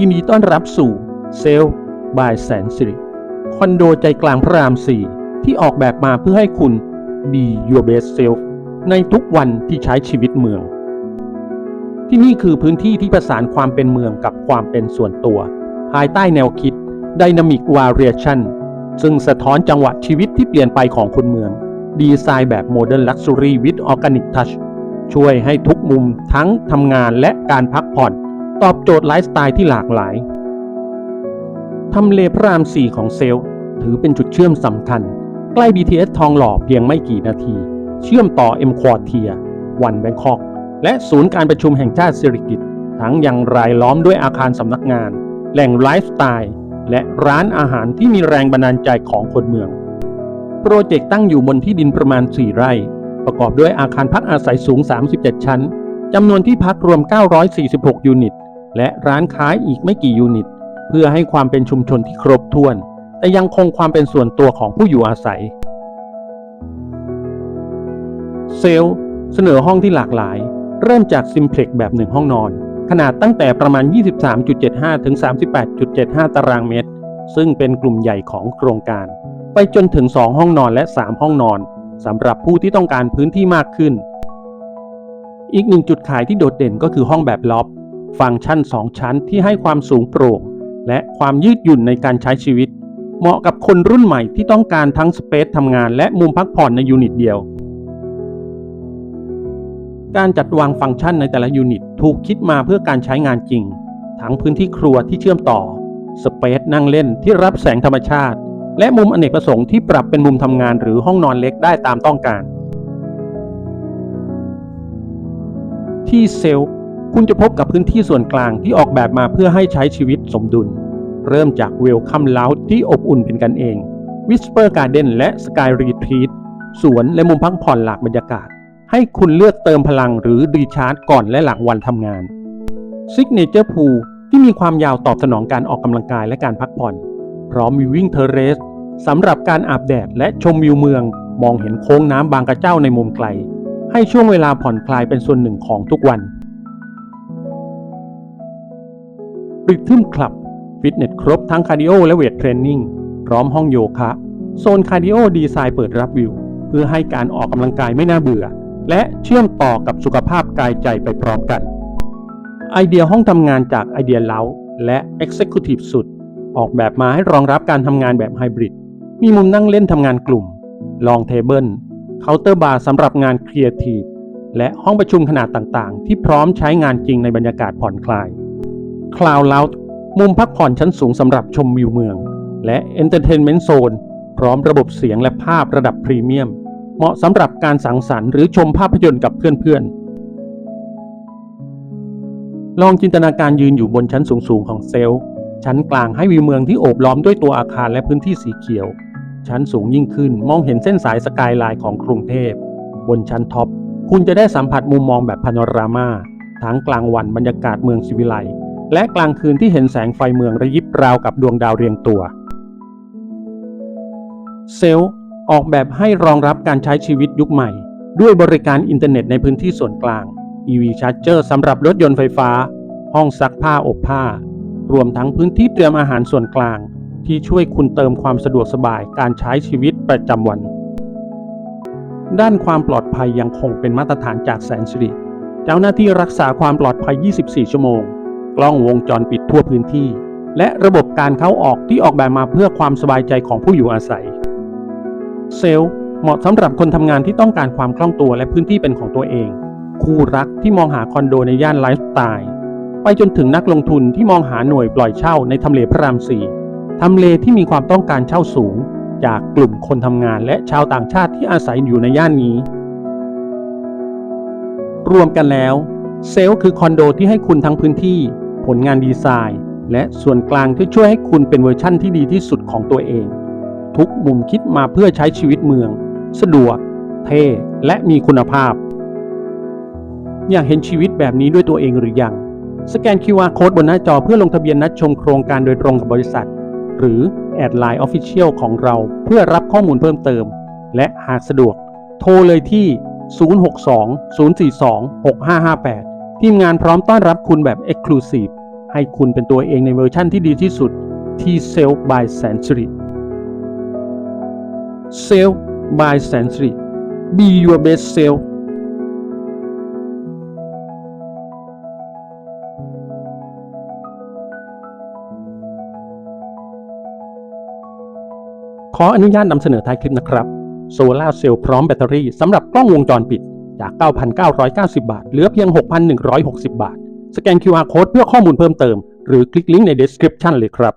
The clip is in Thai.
ยินดีต้อนรับสู่เซลล์บายแสนสิริคอนโดใจกลางพระราม 4 ที่ออกแบบมาเพื่อให้คุณ be your best self ในทุกวันที่ใช้ชีวิตเมือง ที่นี่คือพื้นที่ที่ประสานความเป็นเมืองกับความเป็นส่วนตัว ภายใต้แนวคิด Dynamic Variation ซึ่งสะท้อนจังหวะชีวิตที่เปลี่ยนไปของคนเมือง ดีไซน์แบบ Modern Luxury with Organic Touch ช่วยให้ทุกมุมทั้งทำงานและการพักผ่อน ตอบโจทย์ไลฟ์สไตล์ที่หลากหลาย ทำเลพระราม 4 ของเซลถือเป็นจุดเชื่อมสำคัญ ใกล้ BTS ทองหล่อเพียงไม่กี่นาที เชื่อมต่อ M Quartier วันแบงคอกและศูนย์การประชุมแห่งชาติสิริกิติ์ทั้งยังรายล้อมด้วยอาคารสำนักงาน แหล่งไลฟ์สไตล์และร้านอาหารที่มีแรงบันดาลใจของคนเมือง โปรเจกต์ตั้งอยู่บนที่ดินประมาณ 4 ไร่ ประกอบด้วยอาคารพักอาศัยสูง 37 ชั้นจำนวนที่พักรวม 946 ยูนิต และร้านค้าอีกไม่กี่ยูนิต เพื่อให้ความเป็นชุมชนที่ครบถ้วน แต่ยังคงความเป็นส่วนตัวของผู้อยู่อาศัย เซลล์เสนอห้องที่หลากหลาย เริ่มจากซิมเพล็กแบบหนึ่งห้องนอน ขนาดตั้งแต่ประมาณ 23.75 ถึง 38.75 ตารางเมตร ซึ่งเป็นกลุ่มใหญ่ของโครงการ ไปจนถึง 2 ห้องนอนและ 3 ห้องนอนสำหรับผู้ที่ต้องการพื้นที่มากขึ้น อีกหนึ่งจุดขายที่โดดเด่นก็คือห้องแบบล็อบ ฟังก์ชัน 2 ชั้นที่ให้ความสูงโปร่ง และความยืดหยุ่นในการใช้ชีวิต เหมาะกับคนรุ่นใหม่ที่ต้องการทั้งสเปซทำงานและมุมพักผ่อนในยูนิตเดียว การจัดวางฟังก์ชันในแต่ละยูนิตถูกคิดมาเพื่อการใช้งานจริง ทั้งพื้นที่ครัวที่เชื่อมต่อ สเปซนั่งเล่นที่รับแสงธรรมชาติ และมุมอเนกประสงค์ที่ปรับเป็นมุมทำงานหรือห้องนอนเล็กได้ตามต้องการ ที่เซลล์ คุณจะพบกับพื้นที่ส่วนกลางที่ออกแบบมาเพื่อให้ใช้ชีวิตสมดุล เริ่มจากเวลคัมเลาที่อบอุ่นเป็นกันเอง Whisper Garden และ Sky Retreat สวนและมุมพักผ่อนหลากบรรยากาศ ให้คุณเลือกเติมพลังหรือรีชาร์จก่อนและหลังวันทำงาน Signature Pool ที่มีความยาวตอบสนองการออกกำลังกายและการพักผ่อน พร้อมวิววิ่งเทอร์เรสสำหรับการอาบแดดและชมวิวเมือง มองเห็นโค้งน้ำบางกระเจ้าในมุมไกล ให้ช่วงเวลาผ่อนคลายเป็นส่วนหนึ่งของทุกวัน ริทึมคลับ ฟิตเนสครบทั้งคาร์ดิโอและเวทเทรนนิ่ง พร้อมห้องโยคะ โซนคาร์ดิโอดีไซน์เปิดรับวิว เพื่อให้การออกกำลังกายไม่น่าเบื่อ และเชื่อมต่อกับสุขภาพกายใจไปพร้อมกัน ไอเดียห้องทำงานจากไอเดียเล้าและ Executive สุด ออกแบบมาให้รองรับการทำงานแบบไฮบริด มีมุมนั่งเล่นทำงานกลุ่ม ลองเทเบิลเคาน์เตอร์บาร์สำหรับงานครีเอทีฟและห้องประชุมขนาดต่างๆ ที่พร้อมใช้งานจริงในบรรยากาศผ่อนคลาย คลาวด์เลามุมพักผ่อนชั้นสูงสำหรับชมวิวเมือง และ Entertainment Zone พร้อมระบบเสียงและภาพระดับพรีเมียม เหมาะสำหรับการสังสรรค์หรือชมภาพยนตร์กับเพื่อนๆ ลองจินตนาการยืนอยู่บนชั้นสูงๆของเซลล์ ชั้นกลางให้วิวเมืองที่โอบล้อมด้วยตัวอาคารและพื้นที่สีเขียว ชั้นสูงยิ่งขึ้นมองเห็นเส้นสายสกายไลน์ของกรุงเทพ บนชั้นท็อป คุณจะได้สัมผัสมุมมองแบบพาโนรามาทั้งกลางวันบรรยากาศเมืองสิวิไล และกลางคืนที่เห็นแสงไฟเมืองระยิบราวกับดวงดาวเรียงตัว เซล์ออกแบบให้รองรับการใช้ชีวิตยุคใหม่ ด้วยบริการอินเทอร์เน็ตในพื้นที่ส่วนกลาง EV Charger สำหรับรถยนต์ไฟฟ้า ห้องซักผ้าอบผ้า รวมทั้งพื้นที่เตรียมอาหารส่วนกลาง ที่ช่วยคุณเติมความสะดวกสบายการใช้ชีวิตประจำวัน ด้านความปลอดภัยยังคงเป็นมาตรฐานจากแสนสิริ เจ้าหน้าที่รักษาความปลอดภัย 24 ชั่วโมง กล้องวงจรปิดทั่วพื้นที่ และระบบการเข้าออกที่ออกแบบมาเพื่อความสบายใจของผู้อยู่อาศัย เซลล์เหมาะสำหรับคนทำงานที่ต้องการความคล่องตัวและพื้นที่เป็นของตัวเอง คู่รักที่มองหาคอนโดในย่านไลฟ์สไตล์ไปจนถึงนักลงทุนที่มองหาหน่วยปล่อยเช่าในทำเลพระรามสี่ทำเลที่มีความต้องการเช่าสูง จากกลุ่มคนทำงานและชาวต่างชาติที่อาศัยอยู่ในย่านนี้ รวมกันแล้ว เซลล์คือคอนโดที่ให้คุณทั้งพื้นที่ ผลงานดีไซน์ และส่วนกลางที่ช่วยให้คุณเป็นเวอร์ชั่นที่ดีที่สุดของตัวเอง ทุกมุมคิดมาเพื่อใช้ชีวิตเมือง สะดวก เท่และมีคุณภาพ อยากเห็นชีวิตแบบนี้ด้วยตัวเองหรือยัง สแกน QR Code บนหน้าจอเพื่อลงทะเบียนนัดชมโครงการโดยตรงกับบริษัท หรือแอดไลน์ Official ของเราเพื่อรับข้อมูลเพิ่มเติม และหากสะดวก โทรเลยที่ 062 042 6558 ทีมงานพร้อมต้อนรับคุณแบบ Exclusive ให้คุณเป็นตัวเองในเวอร์ชั่นที่ดีที่สุดที่ Self by Century Self by Century Be your best self ขออนุญาตนำเสนอท้ายคลิปนะครับ โซลาเซลล์พร้อมแบตเตอรี่สำหรับกล้องวงจรปิด จาก 9,990 บาท เหลือเพียง 6,160 บาท สแกน QR Code เพื่อข้อมูลเพิ่มเติม หรือคลิกลิงก์ใน description เลยครับ